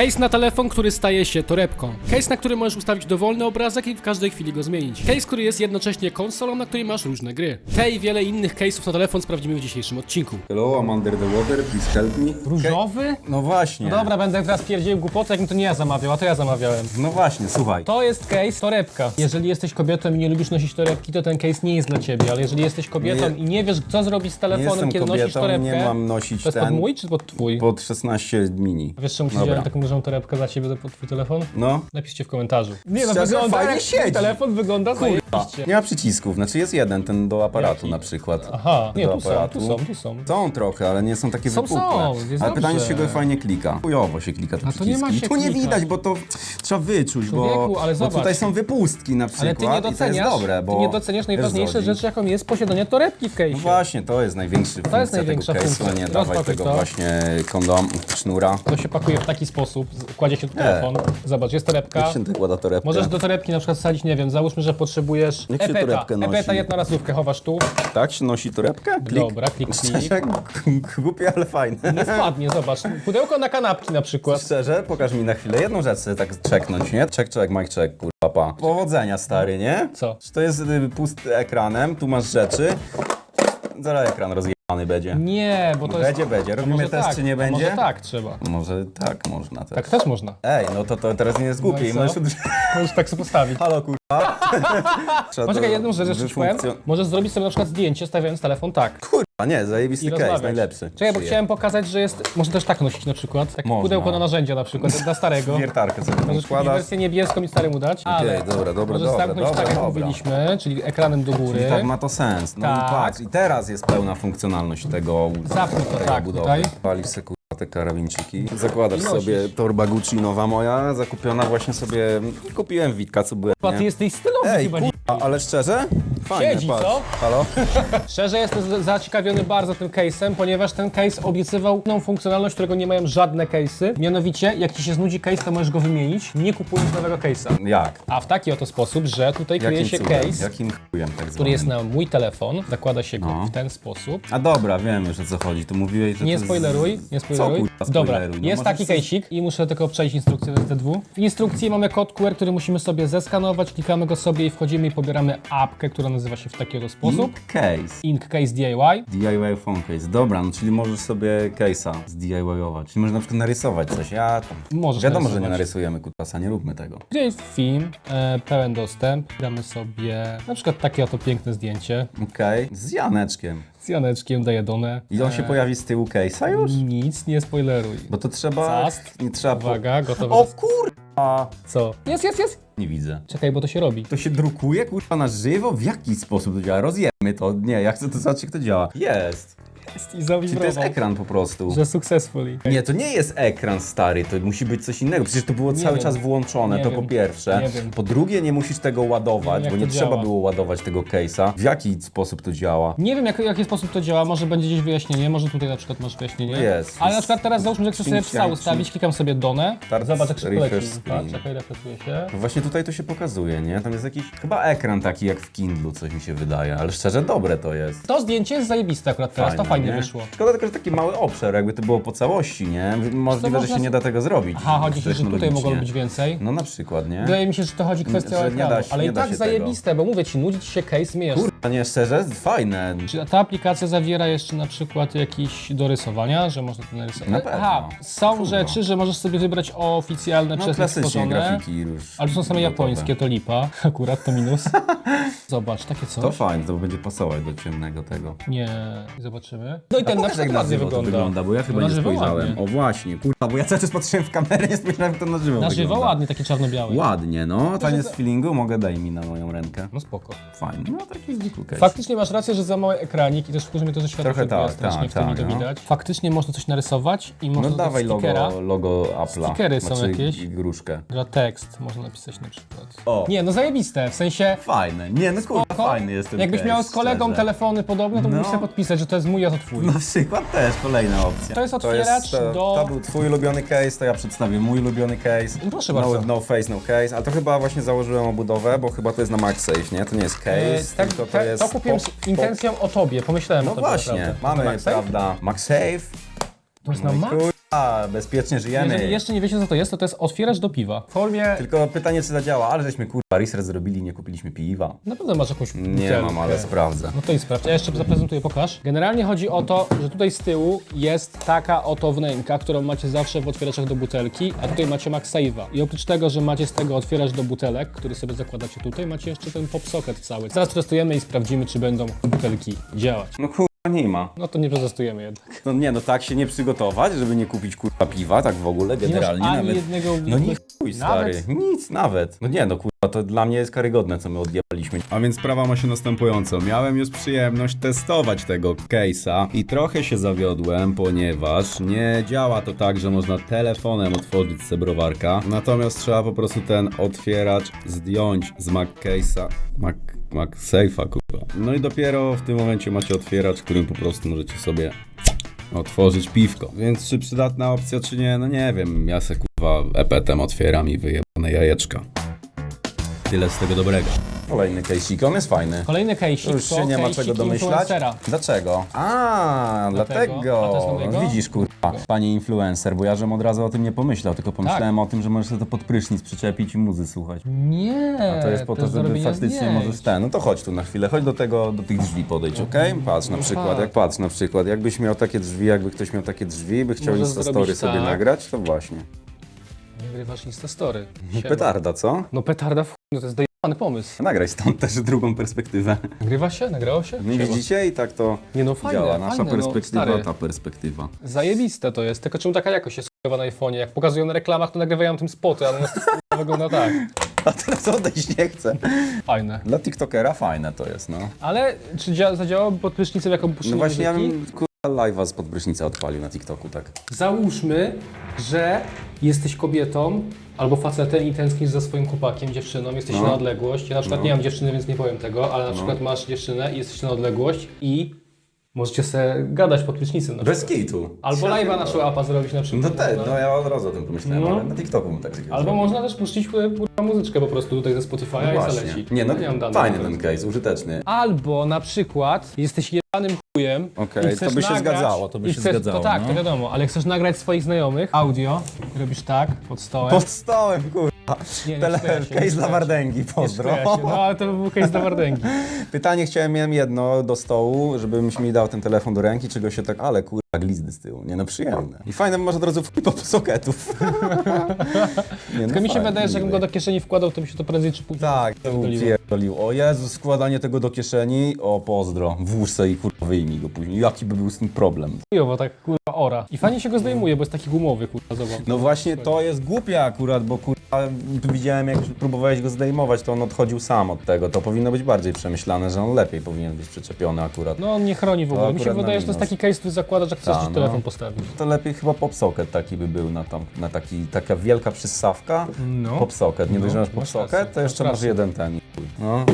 Case na telefon, który staje się torebką. Case, na który możesz ustawić dowolny obrazek i w każdej chwili go zmienić. Case, który jest jednocześnie konsolą, na której masz różne gry. Te i wiele innych case'ów na telefon sprawdzimy w dzisiejszym odcinku. Hello, I'm under the water, please help me. Różowy? No właśnie. No dobra, będę teraz pierdzielił głupoty, jakim to nie ja zamawiał, a to ja zamawiałem. No właśnie, słuchaj. To jest case torebka. Jeżeli jesteś kobietą i nie lubisz nosić torebki, to ten case nie jest dla ciebie, ale jeżeli jesteś kobietą Nie- i nie wiesz, co zrobić z Nie telefonem, jestem kiedy nosisz kobietą, torebkę, nie mam nosić to jest ten pod mój czy pod twój? pod 16 mini. Wiesz czemu ci Dobra. wziąłem taką dużą torebkę dla ciebie pod twój telefon? No. Napiszcie w komentarzu. Nie Szczerze, wygląda fajnie jak siedzi. telefon wygląda zajebiście. Nie ma przycisków, znaczy jest jeden, ten do aparatu Jaki? na przykład. Aha, nie, do tu są, aparatu. tu są, tu są. Są trochę, ale nie są takie Są, wypukle. są, jest ale pytanie, czy się go fajnie klika. Chujowo się klika te A to nie ma przyciski. się tu nie klikać. widać, bo to trzeba wyczuć, Człowieku, bo, ale bo zobacz. tutaj są wypustki na przykład Ale ty nie i to doceniasz, jest dobre, bo... ty nie doceniasz najważniejszej rzeczy, jaką jest posiadanie torebki w. No właśnie, to jest największy funkcja jest największa tego case'u, funkcja. a nie dawaj tego to. właśnie kondom, sznura. To się pakuje w taki sposób, z- kładzie się tu telefon, zobacz, jest torebka. Jak się torebkę? Możesz do torebki na przykład wsadzić, nie wiem, załóżmy, że potrzebujesz Jak się epeta. torebkę nosi? Epeta jednorazówkę chowasz tu. Tak się nosi torebkę? Klik. Dobra, klik, klik. Szczerze, głupie, ale fajne. Nie spadnie, zobacz. Pudełko na kanapki na przykład. Szczerze, pokaż mi na chwilę jedną rzecz sobie tak czeknąć, nie? Czek, czek, Mike, czek, kurwa, pa. Powodzenia, stary, nie? Co? Czy to jest y, pusty ekranem, tu masz rzeczy. Zaraz ekran będzie. Nie, bo to jest... Będzie, będzie. Robimy może test, tak, czy nie będzie? Może tak trzeba. Może tak można też. Tak też można. Ej, no to, to teraz nie jest głupie No i i co? możesz Możesz tak sobie postawić. Halo, kurwa. Trzeba Poczekaj, jedną rzecz jeszcze ci powiem. Możesz zrobić sobie na przykład zdjęcie, stawiając telefon tak. Kurwa, nie, I zajebisty case, rozmawiać. najlepszy. Czekaj, bo Przyje- chciałem pokazać, że jest... Można też tak nosić na przykład. Takie Można. pudełko na narzędzia na przykład, dla starego. Wiertarkę sobie Możesz kupić wkładasz. wersję niebieską i staremu dać, ale dobra, dobra, możesz dobra, zamknąć dobra, tak, jak dobra. mówiliśmy, czyli ekranem do góry. I tak ma to sens. No Tak. i patrz, i teraz jest pełna funkcjonalność tego, Zapnij to tak budowy. tutaj. Kurwa, te karabinczyki. Zakładasz I nosisz. sobie torba Gucci nowa moja, zakupiona właśnie sobie, kupiłem Witka, co byłem, Chyba ty nie? jesteś stylowy Ej, chyba. kurwa, ale szczerze? Fajnie, Siedzi, patrz. co? Halo? Szczerze jestem zaciekawiony bardzo tym case'em, ponieważ ten case obiecywał inną funkcjonalność, którego nie mają żadne case'y. Mianowicie, jak ci się znudzi case, to możesz go wymienić, nie kupując nowego case'a. Jak? A w taki oto sposób, że tutaj kryje Jakim się cudem? case, Jakim chujem tak który jest na mój telefon, zakłada się go No. w ten sposób. A dobra, wiem już o co chodzi. Tu mówiłeś, że Nie to spoileruj, nie Co spoileruj. kurwa Dobra, spoileruj? No jest taki case'ik i muszę tylko przejść instrukcję z DW. W instrukcji mamy kod QR, który musimy sobie zeskanować, klikamy go sobie i wchodzimy i pobieramy apkę, która nazywa się w taki oto sposób. Ink case. Ink Case DIY. DIY phone case. Dobra, no czyli możesz sobie case'a zdIY-ować. Czyli można na przykład narysować coś. Ja tam. Możesz Wiadomo, że nie narysować. narysujemy kutasa, nie róbmy tego. Gdzie jest film, e, pełen dostęp. Damy sobie na przykład takie oto piękne zdjęcie Okej. Z Janeczkiem. Janeczkiem dajedone. I on się pojawi z tyłu case'a już? Nic nie spoileruj. Bo to trzeba... Cast. Nie trzeba... Uwaga, gotowe. O kurwa! Co? Jest, jest, jest! Nie widzę. Czekaj, bo to się robi. To się drukuje kurwa na żywo? W jaki sposób to działa? Rozjemy to. Nie, ja chcę to zobaczyć jak to działa. Jest. Jest i Czy to jest zawibrował, ekran po prostu? że successfully. Nie, to nie jest ekran stary, to musi być coś innego. Przecież to było cały wiem. czas włączone, Nie to wiem. po pierwsze. Nie wiem. Po drugie, nie musisz tego ładować, Nie wiem, bo jak nie to trzeba działa. było ładować tego case'a. W jaki sposób to działa? Nie wiem, jak, w jaki sposób to działa, może będzie gdzieś wyjaśnienie, może tutaj na przykład masz wyjaśnienie. No jest. Ale na przykład teraz załóżmy, że chcesz sobie psa ustawić, klikam sobie donę, Start zobacz jak szybko refresh leci. screen. Patrz, czekaj, refresh się. No właśnie tutaj to się pokazuje, nie? Tam jest jakiś chyba ekran taki jak w Kindlu, coś mi się wydaje, ale szczerze dobre to jest. To zdjęcie jest zajebiste akurat teraz, to fajnie nie? wyszło. Szkoda tylko, że taki mały obszar, jakby to było po całości, nie? Możliwe, że można się nie da tego zrobić. Aha, chodzi ci, że tutaj technologicznie. mogło być więcej. No na przykład, nie? Wydaje mi się, że to chodzi kwestia Że o nie da ekranu, się- ale nie i da tak się zajebiste, bo mówię ci, nudzi ci się case, zmieniasz. Kurwa, nie, szczerze, fajne. Czy ta aplikacja zawiera jeszcze na przykład jakieś do rysowania, że można to narysować? Na pewno. Aha, są rzeczy, że możesz sobie wybrać oficjalne No przez nich klasycznie stworzone. grafiki już. Ale są same gotowe. japońskie, to lipa. Akurat to minus. Zobacz, takie coś. To fajne, to będzie pasować do ciemnego tego. Nie, zobaczymy. No i ten na Pokaż, przykład ładnie wygląda. wygląda, bo ja chyba No, na nie żywo spojrzałem. ładnie. O właśnie, kurwa, bo ja cały czas patrzyłem w kamerę, nie spojrzałem jak to na żywo Na żywo wygląda. ładnie, takie czarno-białe. Ładnie, no. Fajnie z feelingu, mogę daj mi na moją rękę. No spoko. Fajnie. No taki Faktycznie masz rację, że za mały ekranik i też wkurzy mnie to, że światło Trochę tak, strasznie tak, w tym tak, to no. widać. Faktycznie można coś narysować i można No dodać dawaj stickera. logo, logo Apple'a. Stickery są znaczy, jakieś? gruszkę. Gra tekst, można napisać na przykład. O. Nie, no zajebiste, w sensie... Fajne. Nie, no kurwa, Spoko. fajny jest ten Jakbyś miał z kolegą szczerze. telefony podobne, to mógłbyś No. sobie podpisać, że to jest mój, a to twój. Na przykład też, kolejna opcja. To jest otwieracz to, do- To był twój ulubiony case, to ja przedstawię mój ulubiony case. No proszę no, bardzo. No face, no case, ale to chyba właśnie założyłem obudowę, bo chyba to jest na MagSafe, nie? To nie jest case, E, tak, tylko to tak, jest to kupiłem z intencją o tobie, pomyślałem No o tobie właśnie, naprawdę. mamy, MagSafe? prawda, MagSafe. To jest No na Max? Kur- A, bezpiecznie żyjemy. Jeżeli jeszcze nie wiecie co to jest, to to jest otwieracz do piwa. W formie... Tylko pytanie, czy zadziała, ale żeśmy kurwa research zrobili, nie kupiliśmy piwa. Na pewno masz jakąś Nie butelkę. mam, ale sprawdzę. No to i sprawdź. Ja jeszcze zaprezentuję, pokaż. Generalnie chodzi o to, że tutaj z tyłu jest taka oto wnęka, którą macie zawsze w otwieraczach do butelki, a tutaj macie MagSave'a. I oprócz tego, że macie z tego otwieracz do butelek, który sobie zakładacie tutaj, macie jeszcze ten pop socket cały. Zaraz testujemy i sprawdzimy, czy będą butelki działać. No kurwa nie ma. No to nie przetestujemy jednak. No nie, no tak się nie przygotować, żeby nie kupić kurwa piwa, tak w ogóle, generalnie ani nawet. jednego- No nie chuj, stary. Nawet? Nic, nawet. No nie, no kurwa, to dla mnie jest karygodne, co my odjebaliśmy. A więc sprawa ma się następującą. Miałem już przyjemność testować tego case'a i trochę się zawiodłem, ponieważ nie działa to tak, że można telefonem otworzyć sobie browarka. Natomiast trzeba po prostu ten otwieracz zdjąć z MagCase'a. Mac... MagSafe'a, kurwa. No i dopiero w tym momencie macie otwieracz, którym po prostu możecie sobie otworzyć piwko. Więc czy przydatna opcja, czy nie, no nie wiem. Ja se kurwa epetem otwieram i wyjebane jajeczka. Tyle z tego dobrego. Kolejny case'ik, on jest fajny. Kolejny case'ik Już się nie ma czego domyślać. Dlaczego? A, Dlatego? dlatego. A to jest? No Widzisz, kurwa, panie influencer, bo ja żem od razu o tym nie pomyślał, tylko pomyślałem Tak. o tym, że możesz sobie to pod prysznic przyczepić i muzy słuchać. Nie, A to jest po to, do żeby zrobienia faktycznie zdjęć. możesz ten. No to chodź tu na chwilę, chodź do tego, do tych drzwi podejdź, okej? Patrz na przykład, tak. jak patrz na przykład, jakbyś miał takie drzwi, jakby ktoś miał takie drzwi, by chciał Możesz Instastory zrobić sobie tak. nagrać, to właśnie. Nagrywasz Instastory. Siema. Petarda, co? No petarda w chuj, no to jest dojebany pomysł. Nagraj stąd też drugą perspektywę. Nagrywa się? Nagrało się? No Siema. widzicie? I tak to Nie no fajne, działa. Nasza fajne, perspektywa, no, stary. ta perspektywa. Zajebiste to jest, tylko czemu taka jakość jest chujowa na iPhone'ie? Jak pokazują na reklamach, to nagrywają tym spoty, ale u nas to kurwa wygląda tak. A teraz odejść nie chcę. Fajne. Dla TikTokera fajne to jest, no. Ale czy dzia- zadziałałoby pod prysznicem jako puszczenie No właśnie ja muzyki? bym kurwa live'a z podprysznica odpalił na TikToku, tak. Załóżmy, że jesteś kobietą albo facetem i tęsknisz za swoim chłopakiem, dziewczyną, jesteś No. na odległość. Ja na przykład nie mam dziewczyny, więc nie powiem tego, ale na przykład masz dziewczynę i jesteś na odległość i możecie sobie gadać pod prysznicem na Bez przykład. kitu. Albo live'a naszego apa zrobić na przykład. No te, no ja od razu o tym pomyślałem, No. ale na TikToku bym tak takiego Albo zrobił. można też puścić e, kurwa muzyczkę po prostu tutaj ze Spotify'a No i właśnie. zaleci. Nie, no Ja mam danych fajny na ten case, użyteczny. Albo na przykład jesteś jebanym chujem Okej, i chcesz to by się nagrać, zgadzało, to by i się chcesz, zgadzało, To tak, no. to wiadomo, ale chcesz nagrać swoich znajomych audio, robisz tak, pod stołem. Pod stołem, kurwa. Nie, nie Tele, się, case dla. Wardęgi, pozdro. się, No ale to by był case dla Wardęgi. Pytanie chciałem, miałem jedno do stołu, żebyś mi dał ten telefon do ręki, czego się tak, ale kurwa, glizdy z tyłu, nie no przyjemne. I fajne, masz od razu w pop soketów. nie, no Tylko mi się wydaje, że jakbym go do kieszeni wkładał, to by się to prędzej czy później Tak, to pierdolił. O Jezus, składanie tego do kieszeni, o pozdro, włóż se i kurwa wyjmij go później. Jaki by był z tym problem? Chujowo, tak kurwa ora. I fajnie się go zdejmuje, bo jest taki gumowy, kurwa, zobacz. No właśnie to jest głupie akurat, bo kurwa widziałem jak próbowałeś go zdejmować, to on odchodził sam od tego. To powinno być bardziej przemyślane, że on lepiej powinien być przyczepiony akurat. No on nie chroni w ogóle. Mi się akurat na wydaje, że to jest minus. taki case, który zakładasz, jak chcesz Ta, no. telefon postawić. To lepiej chyba popsocket taki by był na, tam, na taki, taka wielka przyssawka. No. Popsocket, nie No, dość, że masz popsocket, rację, to jeszcze masz masz rację. jeden ten. i chuj. No.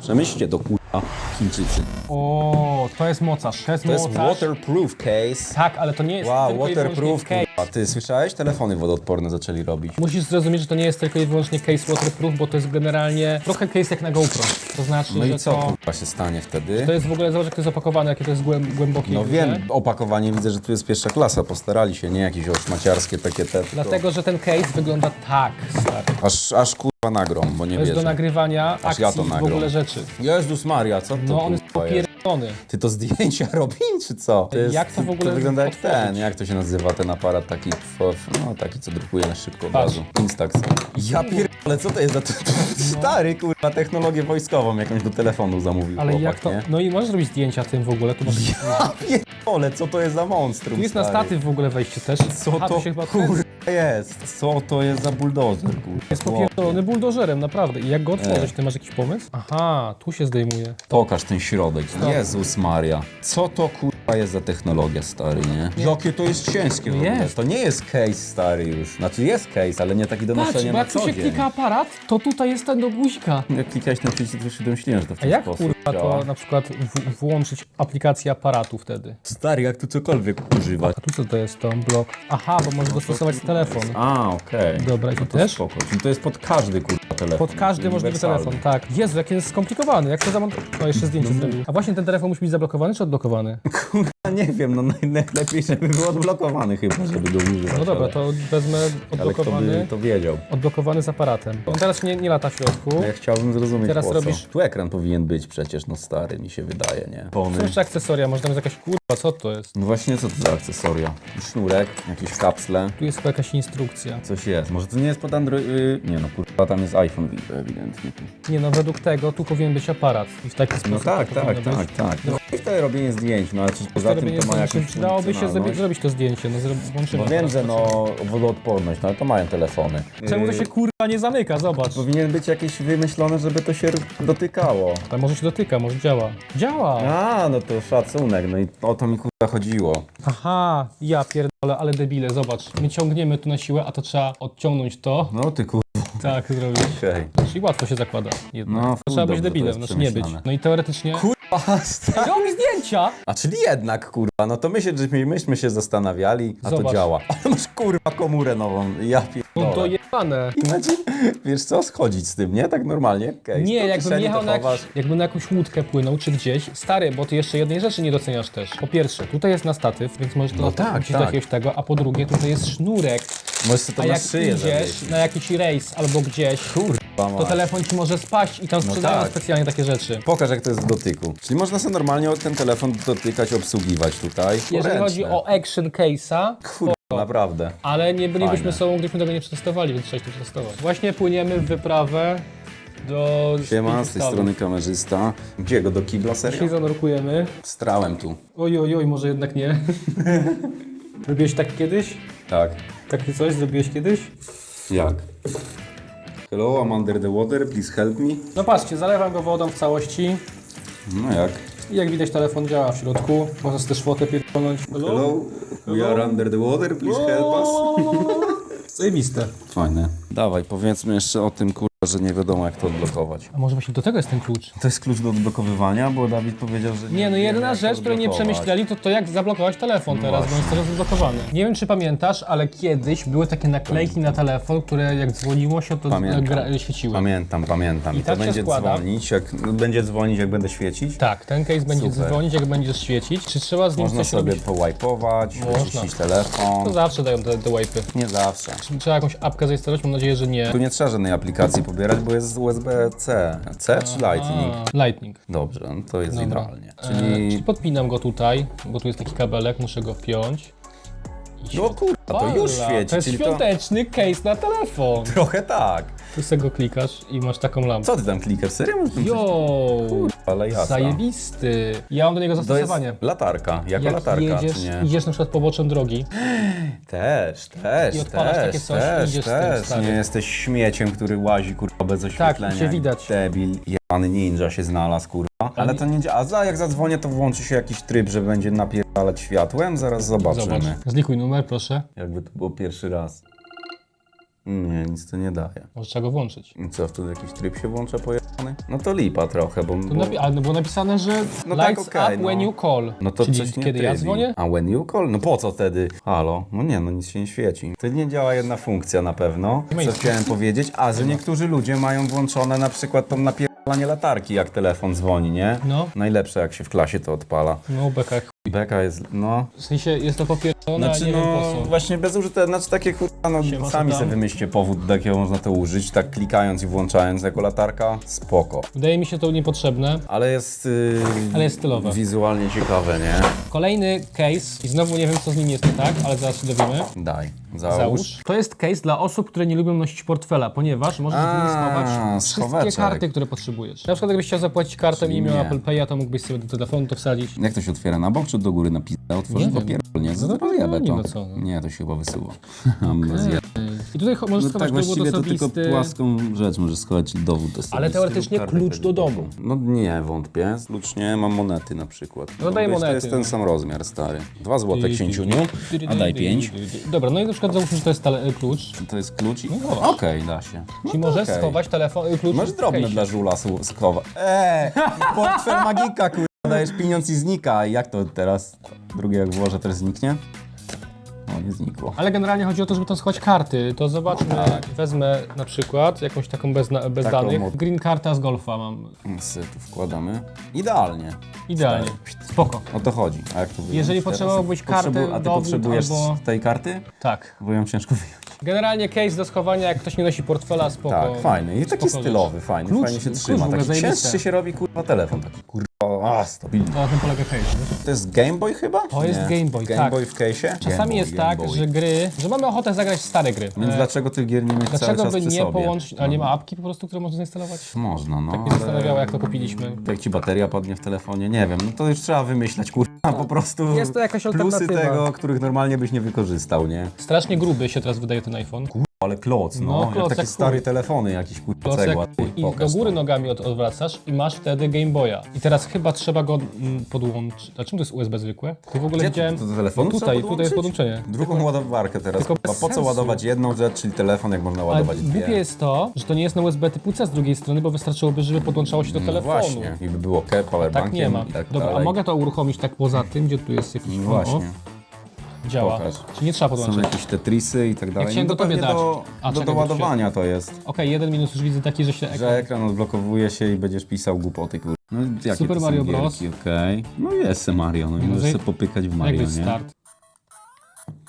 Przemyślcie to kurwa Chińczycy. O, to jest mocarz. To jest To jest mocarz. waterproof case. Tak, ale to nie jest Wow, tylko i waterproof wyłącznie case. kurwa. Ty słyszałeś? Telefony wodoodporne zaczęli robić. Musisz zrozumieć, że to nie jest tylko i wyłącznie case waterproof, bo to jest generalnie trochę case jak na GoPro. To znaczy, No że i co to, kurwa się stanie wtedy? to jest w ogóle, zobacz jak to jest opakowane, jakie to jest głęb, głębokie. No i wiem, opakowanie widzę, że tu jest pierwsza klasa, postarali się, nie jakieś oszmaciarskie takie te. tylko Dlatego, że ten case wygląda tak, stary. Aż, aż kurwa nagrą, bo nie To jest do wierzę. nagrywania Aż akcji ja to w nagram. ogóle rzeczy. Jezus Maria, co to No on jest kurwa jest? popierdolony. Ty to zdjęcia robi, czy co? To Jak to w ogóle To wygląda jak otworzyć? ten, jak to się nazywa ten aparat taki, f- no taki co drukuje na szybko od Patrz. razu. Instax. Ja pierdolę, co to jest za t- stary kurwa technologię wojskową jakąś do telefonu zamówił Ale chłopak, jak to... nie? No i możesz robić zdjęcia tym w ogóle. Tu, masz... Ja pierdolę, co to jest za monstrum, tu jest na stary? statyw w ogóle wejście też. Co A, to się chyba jest? Co to jest za buldożer, kurwa? jest popierdolony buldożerem, naprawdę. I jak go otworzyć, ty masz jakiś pomysł? Aha, tu się zdejmuje. Pokaż ten środek. Jezus Maria. Co to kurwa jest za technologia, stary, nie? Jakie to jest ciężkie w ogóle. jest. To nie jest case, stary już. Znaczy jest case, ale nie taki do Patrz, noszenia bo na jak tu co się dzień. klika aparat, to tutaj jest ten do guzika. Jak klikałeś na przycisk, to się domyśliłem, że to w A ten jak sposób kurwa. To na przykład w- włączyć aplikację aparatu wtedy? Stary, jak tu cokolwiek używać. A tu co to jest to? Blok. Aha, bo możesz dostosować telefon. A, okej. Dobra, i No to też? spoko. Czyli to jest pod każdy kurwa telefon. Pod każdy możliwy Uniwersalny. telefon, tak. Jezu, jak jest skomplikowany, jak to zamontować? No, jeszcze zdjęcie zrobił. A właśnie ten telefon musi być zablokowany czy odblokowany? kurwa, nie wiem, no naj- najlepiej, żeby był odblokowany chyba, żeby go używać. No dobra, to wezmę Ale kto by odblokowany, to wiedział? odblokowany z aparatem. On teraz nie, nie lata w środku. Ja chciałbym zrozumieć Teraz po robisz- co. Tu ekran powinien być przecież, no stary, mi się wydaje, nie? Pony. Są jeszcze akcesoria, może tam jest jakaś kurwa, co to jest? No właśnie, co to za akcesoria? Sznurek, jakieś kapsle. Tu jest chyba jakaś instrukcja. Coś jest. Może to nie jest pod Android... Yy, nie no, kurwa, tam jest iPhone ewidentnie. Nie no, według tego tu powinien być aparat. I w taki sposób No tak, to tak, powinno tak, być. tak. No i wtedy robienie zdjęć, no ale czy poza tym to ma jakąś Przydałoby się zrobić, funkcjonalność? zrobić to zdjęcie, no włączymy. Bo wiem, teraz że to no wodoodporność, no ale to mają telefony. Czemu to Yy, się kurwa nie zamyka? Zobacz. Powinien być jakieś wymyślone, żeby to się dotykało. Tam może się dotyka, może działa. Działa! A, no to szacunek, no i o to mi kurwa chodziło. Aha, ja pierdolę, ale debile, zobacz. My ciągniemy tu na siłę, a to trzeba odciągnąć to. No ty kurwa, Tak, zrobić. okej. Czyli łatwo się zakłada. Jednak. No, trzeba być dobrze, to debilem, jest znaczy nie być. przemyślane. No i teoretycznie... Kurwa, stary. Robi zdjęcia! A czyli jednak, kurwa, no to my się, myśmy się zastanawiali, a to Zobacz. działa. Ale masz kurwa komórę nową, ja No pierdolę. to jebane. Imagine, wiesz co, schodzić z tym, nie? Tak normalnie, okej. Nie, jakbym kieszeni jechał to na, chowasz. jakiś, jakbym na jakąś łódkę płynął, czy gdzieś. Stary, bo ty jeszcze jednej rzeczy nie doceniasz też. Po pierwsze, tutaj jest na statyw, więc możesz to No tak, do tak. jakiegoś tego, a po drugie, tutaj jest sznurek. Możesz sobie to A na jak szyję idziesz zawiesić. na jakiś rejs albo gdzieś, Kurwa, to mać. telefon ci może spaść i tam sprzedają tak. specjalnie takie rzeczy. Pokaż jak to jest w dotyku. Czyli można sobie normalnie ten telefon dotykać, obsługiwać tutaj. Jeżeli chodzi o action case'a, Kurwa, naprawdę. ale nie bylibyśmy Fajne. sobą, gdybyśmy tego nie przetestowali, więc trzeba to przetestować. Właśnie płyniemy w wyprawę do Siema, z tej strony kamerzysta. Gdzie go, do kibla, Dzisiaj serio? zanurkujemy. Strałem tu. Oj, oj, oj, może jednak nie. Robiłeś tak kiedyś? Tak. Takie coś zrobiłeś kiedyś? Jak? Hello, I'm under the water, please help me. No patrzcie, zalewam go wodą w całości No jak? i jak widać telefon działa w środku. Można też fotę pierdolnąć. Hello, we are under the water, please help us. Zajebiste. Fajne. Dawaj, powiedzmy jeszcze o tym, kurwa, że nie wiadomo jak to odblokować. A może właśnie do tego jest ten klucz? To jest klucz do odblokowywania, bo Dawid powiedział, że Nie, no wie, jedyna jak to rzecz, której nie odblokować. przemyśleli, to to jak zablokować telefon teraz, bo on jest teraz zablokowany. Nie wiem, czy pamiętasz, ale kiedyś były takie naklejki na telefon, które jak dzwoniło się, to Pamiętam. gra, świeciły. Pamiętam, pamiętam. I I to tak się będzie składa. dzwonić, jak, no, będzie dzwonić, jak będę świecić. Tak, ten case będzie Super. dzwonić, jak będziesz świecić. Czy trzeba z nim Można coś sobie robić? połajpować, Można. wyczyścić telefon. To zawsze dają te, te wipy. Nie zawsze. Czy trzeba jakąś apkę zainstalować? Mam nadzieję, że nie. Tu nie trzeba żadnej aplikacji pobierać, bo jest USB-C. C czy Lightning? Lightning. Dobrze, no to jest Dobra. idealnie. E, czyli Czyli... podpinam go tutaj, bo tu jest taki kabelek, muszę go wpiąć. I No kurwa, to już świeci. To jest czyli świąteczny case na telefon. Trochę tak. Tu sobie go klikasz i masz taką lampę. Co ty tam klikasz? Serio? Masz tam coś- Jo, Ale jasna. zajebisty. Ja mam do niego To jest zastosowanie. latarka, jako Jak latarka, jedziesz, czy nie? idziesz na przykład poboczem drogi, Też, też, I odpalasz też, takie coś i też, idziesz z tym, też. stary. Nie jesteś śmieciem, który łazi, kurwa, bez oświetlenia. Tak, cię widać. Debil, jebany ninja się znalazł, kurwa. Ale to nie działa. A za, jak zadzwonię, to włączy się jakiś tryb, że będzie napierdalać światłem. Zaraz zobaczymy. zobacz. Zlikuj numer, proszę. Jakby to było pierwszy raz. Nie, nic to nie daje. Może trzeba go włączyć. I co, wtedy jakiś tryb się włącza pojechany? No to lipa trochę, bo... To bo... napi- ale było napisane, że No tak, lights okej, up no. when you call. No to Czyli coś nie kiedy ja trybi. dzwonię? A when you call? No po co wtedy? Halo? No nie, no nic się nie świeci. To nie działa jedna funkcja na pewno. ma Co chciałem powiedzieć? A, że niektórzy ludzie mają włączone na przykład tą napierdalanie latarki, jak telefon dzwoni, nie? No. Najlepsze, jak się w klasie to odpala. No, beka jak. Beka jest, no... W sensie jest to popierdolone, Znaczy, nie wiem no, po co. właśnie bezużyteczne, znaczy takie kurwa, no Siema, sami sobie wymyślcie powód, do jakiego można to użyć, tak klikając i włączając jako latarka, spoko. Wydaje mi się to niepotrzebne. Ale jest, yy, Ale jest stylowe. wizualnie ciekawe, nie? Kolejny case i znowu nie wiem co z nim jest nie tak, ale zaraz się dowiemy. Daj, załóż. Załóż. To jest case dla osób, które nie lubią nosić portfela, ponieważ możesz w nim schować wszystkie schoweczek. karty, które potrzebujesz. Na przykład gdybyś chciał zapłacić kartą i miał nie. Apple Pay'a, to mógłbyś sobie do telefonu to wsadzić. Jak to się otwiera? Na bok czy do góry na pizdę? Otworzyć Nie to wiem. pierdol, nie? No, to. no co, no. Nie, to się chyba wysyło. Bez jaj. I tutaj cho- możesz No schować tak, dowód właściwie to tylko płaską rzecz możesz schować dowód osobisty. Ale teoretycznie klucz do domu. No nie, wątpię. Klucz nie, mam monety na przykład. No daj Wiesz, monety, To jest ten no. sam rozmiar, stary. Dwa złote, księciuniu, a daj pięć. Dobra, no i na przykład załóżmy, że to jest tele- klucz. To jest klucz i... No Okej, da się. No Czyli to możesz okej. schować telefon, y, klucz Masz w drobne dla żula su- schowa. Eee, portfel magika, kurwa. Dajesz pieniądz i znika. Jak to teraz? Drugie jak włożę, też zniknie? Znikło. Ale generalnie chodzi o to, żeby tam schować karty. To zobaczmy, Tak. wezmę na przykład jakąś taką bez, na- bez Taką danych. Green karta z golfa mam. Więc tu wkładamy. Idealnie. Idealnie. Spoko. O to chodzi. A jak to wyjąć Jeżeli teraz? potrzebowałbyś Potrzebu- A ty dowód potrzebujesz albo- tej karty? Tak. Bo ją ciężko wyjąć. Generalnie case do schowania, jak ktoś nie nosi portfela, spoko. Tak, fajny. I taki spoko rzecz. stylowy, fajny. Klucz- fajnie się klucz trzyma. ogóle Taki cięższy się robi kurwa telefon. Taki kurwa, a stabilny. To na tym polega case. To jest Game Boy chyba? To jest Game Boy, Game tak. Boy w case'ie? Game Czasami Boy, jest Game tak, Boy. że gry, że mamy ochotę zagrać w stare gry. Więc E, dlaczego tych gier nie mieć cały Dlaczego czas by przy nie sobie? połączyć, a nie ma apki po prostu, które można zainstalować? Można, no. Tak mnie ale zastanawiało, jak to kupiliśmy. Jak ci bateria padnie w telefonie, nie wiem, no to już trzeba wymyślać, kurwa, po prostu Jest to jakaś plusy alternatywa. tego, których normalnie byś nie wykorzystał, nie? Strasznie gruby się teraz wydaje ten iPhone. Ale kloc, no, No, jak kloc takie jak stare chuj. telefony, jakieś kurwa Klocek cegła. I Pokaż do góry to. nogami od, odwracasz i masz wtedy Game Boya. I teraz chyba trzeba go mm, podłączyć. A czym to jest USB zwykłe? Tu w ogóle Gdzie widziałem. to do telefonu no tutaj, trzeba tutaj jest podłączyć? podłączenie. Drugą ładowarkę teraz, tylko bez po co sensu. ładować jedną rzecz, czyli telefon, jak można Ale ładować dwie? głupie jest to, że to nie jest na USB typu C z drugiej strony, bo wystarczyłoby, żeby podłączało się do No telefonu. właśnie, i by było ke, powerbankiem Tak nie ma. i tak Dobra, a dalej. mogę to uruchomić tak poza tym, gdzie tu jest jakiś No on off? właśnie, Działa. Pokaż. Czyli nie trzeba są podłączać. jakieś Tetrisy i tak dalej. chciałem no go tobie pewnie dać. do, A, do czekaj, bo doładowania to jest. Okej, jeden minus już widzę taki, że się ekran... Że ekran odblokowuje się i będziesz pisał głupoty, kur... No, jakie Super to są Mario Bros. gierki, okej. No jest se Mario, no i No, możesz że- popykać w Mario, Jakby nie? start.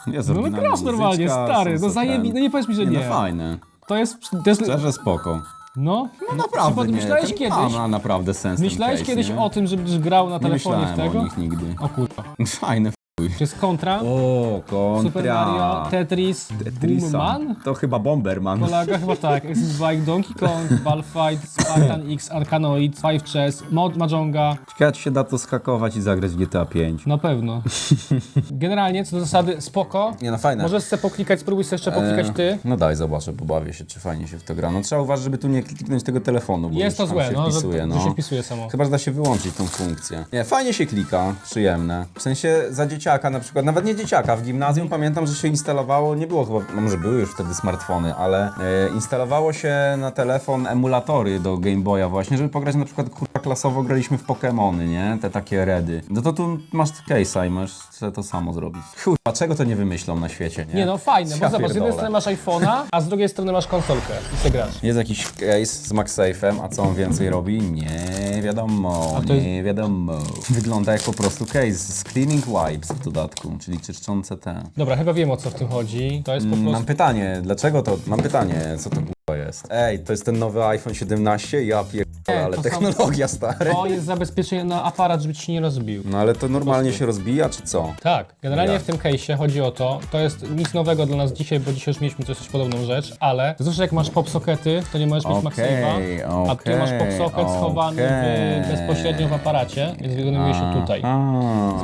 Jest No, no oryginalna grasz normalnie, muzyczka, stary, są no se zajebi... ten- No nie powiedz mi, że Nie, nie. no fajne. To jest... To jest... Szczerze spoko. No, No naprawdę nie. Myślałeś ten kiedyś... Ma naprawdę sens ten Myślałeś case, kiedyś nie? o tym, żebyś grał na Nie telefonie w myślałem tego? o nich nigdy. O kurwa. Fajne jest kontra, O, kontra. Super Mario, Tetris, Tetrisa. Boomman, To chyba Bomberman. Polaga chyba tak, Exit Bike, Donkey Kong, Ballfight, Spartan X, Arkanoid, Five Chess, Mod Mahjonga, Ciekawe, czy się da to skakować i zagrać w GTA 5. na pewno. Generalnie, co do zasady, spoko. Nie no, fajne. Możesz sobie poklikać, spróbuj sobie jeszcze poklikać E, ty. No daj, zobaczę, pobawię się, czy fajnie się w to gra. No trzeba uważać, żeby tu nie kliknąć tego telefonu, bo Jest to już tam złe, się no, że, wpisuje, że no. się wpisuje samo. Chyba, że da się wyłączyć tą funkcję. Nie, fajnie się klika, przyjemne. W sensie za dzieciaka na przykład, nawet nie dzieciaka, w gimnazjum pamiętam, że się instalowało, nie było chyba, no może były już wtedy smartfony, ale e, instalowało się na telefon emulatory do Game Boya właśnie, żeby pograć na przykład, kurwa, klasowo graliśmy w Pokémony, nie? Te takie redy. No to tu masz case'a i sobie to samo zrobić. Kurwa, czego to nie wymyślą na świecie, nie? Nie no, fajne, bo Ja zobacz, z jednej pierdolę. strony masz iPhone'a, a z drugiej strony masz konsolkę i se grasz. Jest jakiś case z MagSafe'em, a co on więcej robi? Nie wiadomo, to jest- nie wiadomo. Wygląda jak po prostu case z cleaning wipes w dodatku, czyli czyszczące te. Dobra, chyba wiem o co w tym chodzi. To jest po Mm, Mam prostu... pytanie, dlaczego to, mam pytanie, co to kurwa jest? Ej, to jest ten nowy iPhone 17? Ja pierdolę, Nie, ale to są- technologia stary. To jest zabezpieczenie na aparat, żeby ci się nie rozbił. No ale to normalnie się rozbija, czy co? Tak, generalnie w tym case'ie chodzi o to, to jest nic nowego dla nas dzisiaj, bo dzisiaj już mieliśmy coś podobną rzecz, ale to znaczy jak masz popsockety, to nie możesz mieć Okej, MagSafe'a, a tu masz okej, popsocket schowany okej. w, bezpośrednio w aparacie, więc wykonuje się tutaj. A.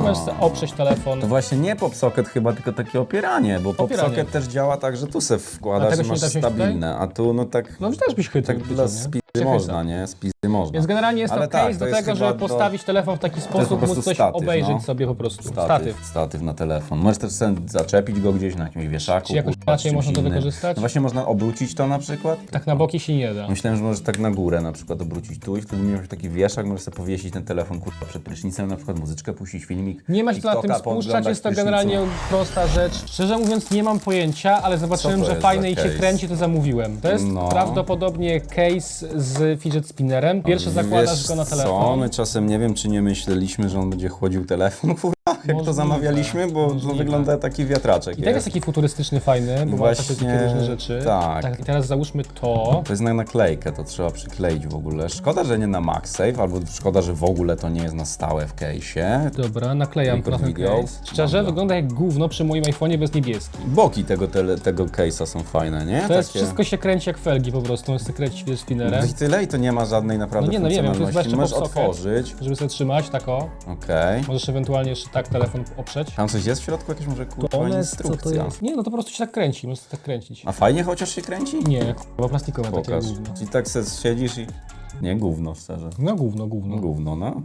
Możesz sobie oprzeć telefon. To właśnie nie popsocket chyba, tylko takie opieranie, bo Opieranie. popsocket też działa tak, że tu se A wkładasz tego i się masz nie da wziąć stabilne, a tu no tak, No też byś chytrzył. tak dla nie? spizdy Przechysa. można, nie? Można. Więc generalnie jest Ale to case tak, to do jest tego, chyba żeby do- postawić telefon w taki sposób, po prostu móc coś statyw, obejrzeć no. sobie po prostu. Statyw, Statyw. statyw na telefon. Możesz też sobie zaczepić go gdzieś na jakimś wieszaku. Czy jakoś kurwa, inaczej czymś można to innym. wykorzystać? No właśnie można obrócić to na przykład. Tak na boki się nie da. Myślałem, że możesz tak na górę na przykład obrócić tu i wtedy miałeś taki wieszak, możesz sobie powiesić ten telefon kurwa przed prysznicem, na przykład muzyczkę puścić, filmik. Nie ma się na tym spuszczać, jest to w prysznicu. generalnie prosta rzecz. Szczerze mówiąc nie mam pojęcia, ale zobaczyłem, Co to że jest fajne za i cię case? kręci, to zamówiłem. To jest No. prawdopodobnie case z fidget spinnerem. Pierwszy zakładasz Wiesz go na Co? telefon. My czasem nie wiem, czy nie myśleliśmy, że on będzie chłodził telefon, kurwa, jak to zamawialiśmy, bo to możliwe. wygląda taki wiatraczek. I tak jest taki futurystyczny, fajny, bo ma takie, Właśnie, takie różne rzeczy. tak. I teraz załóżmy to. To jest na naklejkę, to trzeba przykleić w ogóle. Szkoda, że nie na MagSafe, albo szkoda, że w ogóle to nie jest na stałe w case'ie. Dobra, naklejam to na ten Record video. case. Szczerze, Dobra. wygląda jak gówno przy moim iPhone'ie bez niebieski. Boki tego, tele, tego case'a są fajne, nie? To jest wszystko się kręci jak felgi po prostu, on się kręci No spinnerem. i tyle i to nie ma żadnej naprawdę No nie, no nie wiem, to jest funkcjonalności. jeszcze Możesz otworzyć. Żeby sobie trzymać, tak o. Okej. Możesz ewentualnie jeszcze tak telefon oprzeć. Tam coś jest w środku? Jakieś może kurwa To jest, co to instrukcja? jest? Nie, no to po prostu się tak kręci, możesz tak kręcić. A fajnie chociaż się kręci? Nie, chyba plastikowe takie Pokaż. gówno. Czyli tak se siedzisz i... Nie, gówno szczerze. No gówno, gówno. Gówno, no.